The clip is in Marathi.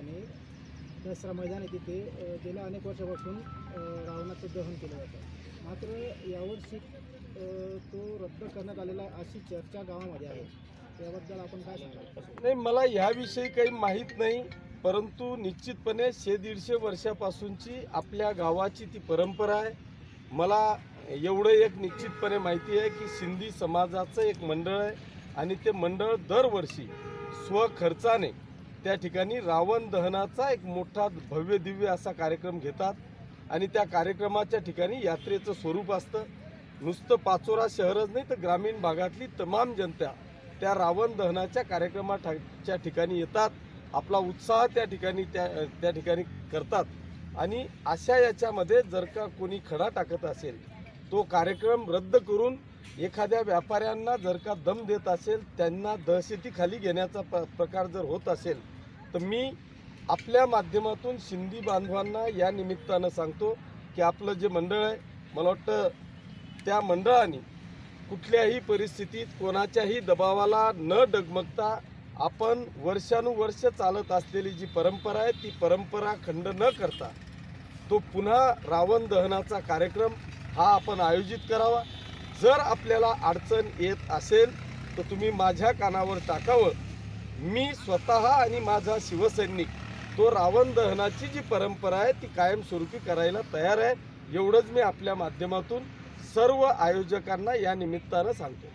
ठिकाणी दसरा मैदान आहे तिथे गेल्या अनेक वर्षापासून रावणाचं दहन केलं जातं. मात्र यावर्षी तो रद्द करण्यात आलेला आहे अशी चर्चा गावामध्ये आहे. त्याबद्दल आपण काय सांगाल? नाही मला ह्याविषयी काही माहीत नाही परंतु निश्चितपणे शे दीडशे वर्षापासूनची आपल्या गावाची ती परंपरा आहे. मला एवढं एक निश्चितपणे माहिती आहे की सिंधी समाजाचं एक मंडळ आहे आणि ते मंडळ दरवर्षी स्वखर्चाने त्या ठिकाणी रावण दहनाचा एक मोठा भव्य दिव्य असा कार्यक्रम घेतात. आणि त्या कार्यक्रमाच्या ठिकाणी यात्रेचं स्वरूप असतं. नुसतं पाचोरा शहरच नाही तर ग्रामीण भागातली तमाम जनता त्या रावण दहनाच्या कार्यक्रमाच्या ठिकाणी येतात. आपला उत्साह त्या ठिकाणी त्या त्या ठिकाणी करतात. आणि अशा याच्यामध्ये जर का कोणी खडा टाकत असेल तो कार्यक्रम रद्द करून एखाद्या व्यापाऱ्यांना जर का दम देत असेल त्यांना दहशतीखाली घेण्याचा प प्रकार जर होत असेल तर मी आपल्या माध्यमातून सिंधी बांधवांना या निमित्तानं सांगतो की आपलं जे मंडळ आहे मला वाटतं त्या मंडळाने कुठल्याही परिस्थितीत कोणाच्याही दबावाला न डगमगता आपण वर्षानुवर्ष चालत असलेली जी परंपरा आहे ती परंपरा खंड न करता तो पुन्हा रावण दहनाचा कार्यक्रम हा आपण आयोजित करावा. जर आपल्याला अडचण येत असेल तर तुम्ही माझ्या कानावर टाकावं. मी स्वतः आणि माझा शिवसैनिक तो रावण दहनाची जी परंपरा आहे ती कायमस्वरूपी करायला तयार आहे. एवढंच मी आपल्या माध्यमातून सर्व आयोजकांना या निमित्तानं सांगतो.